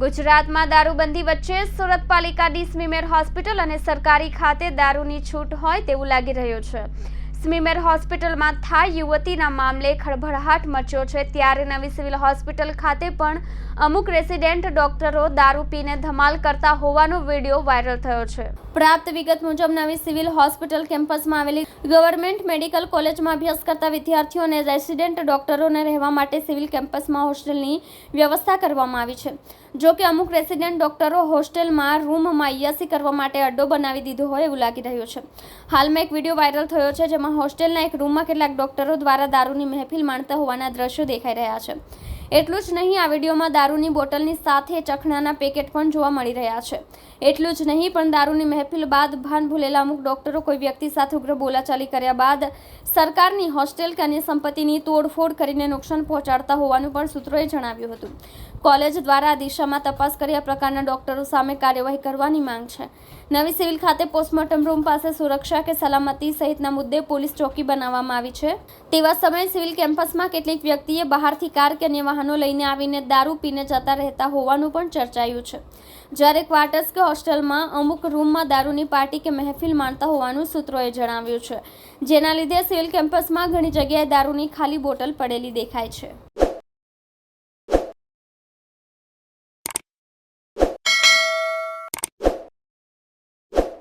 ગુજરાતમાં દારૂબંધી વચ્ચે સુરત પાલિકાની સ્મીમેર હોસ્પિટલ અને સરકારી ખાતે દારૂની છૂટ હોય તેવું લાગી રહ્યું છે. સ્મીમેર હોસ્પિટલમાં થાય યુવતીના મામલે ખળભળાટ મચ્યો છે. ત્યારે નવી સિવિલ હોસ્પિટલ ખાતે પણ અમુક રેસિડેન્ટ ડોક્ટરો દારૂ પીને ધમાલ કરતા હોવાનો વીડિયો વાયરલ થયો છે. પ્રાપ્ત વિગત મુજબ નવી સિવિલ હોસ્પિટલ કેમ્પસમાં આવેલી ગવર્મેન્ટ મેડિકલ કોલેજમાં અભ્યાસ કરતા વિદ્યાર્થીઓ અને રેસિડેન્ટ ડોક્ટરોને રહેવા માટે સિવિલ કેમ્પસમાં હોસ્ટેલની વ્યવસ્થા કરવામાં આવી છે. જો કે અમુક રેસિડેન્ટ ડોક્ટરો હોસ્ટેલમાં રૂમમાં યસી કરવા માટે અડ્ડો બનાવી દીધો હોય એવું લાગી રહ્યું છે. હાલમાં એક વીડિયો વાયરલ થયો છે જેમાં હોસ્ટેલના એક રૂમમાં કેટલાક ડોક્ટરો દ્વારા દારૂની મહેફિલ માણતા હોવાના દ્રશ્યો દેખાઈ રહ્યા છે. એટલું જ નહીં, આ વિડીયોમાં દારૂની બોટલની સાથે ચખણાના પેકેટ પણ જોવા મળી રહ્યા છે. એટલું જ નહીં, પણ દારૂની મહેફિલ બાદ ભાન ભૂલેલા અમુક ડોક્ટરો કોઈ વ્યક્તિ સાથે ઉગ્ર બોલાચાલી કર્યા બાદ સરકારની હોસ્ટેલ કે અન્ય સંપત્તિની તોડફોડ કરીને નુકસાન પહોંચાડતા હોવાનું પણ સૂત્રોએ જણાવ્યું હતું. કોલેજ દ્વારા આ દિશામાં તપાસ કરી આ પ્રકારના ડોક્ટરો સામે કાર્યવાહી કરવાની માંગ છે. નવી સિવિલ ખાતે પોસ્ટમોર્ટમ રૂમ પાસે સુરક્ષા કે સલામતી સહિતના મુદ્દે પોલીસ ચોકી બનાવવામાં આવી છે. તેવા સમયે સિવિલ કેમ્પસમાં કેટલીક વ્યક્તિએ બહારથી કાર કે અન્ય વાહનો લઈને આવીને દારૂ પીને જતા રહેતા હોવાનું પણ ચર્ચાયું છે. જ્યારે ક્વાર્ટર્સ કે હોસ્ટેલમાં અમુક રૂમમાં દારૂની પાર્ટી કે મહેફિલ માણતા હોવાનું સૂત્રોએ જણાવ્યું છે. જેના લીધે સિવિલ કેમ્પસમાં ઘણી જગ્યાએ દારૂની ખાલી બોટલ પડેલી દેખાય છે.